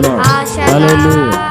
తీసుకున్నాం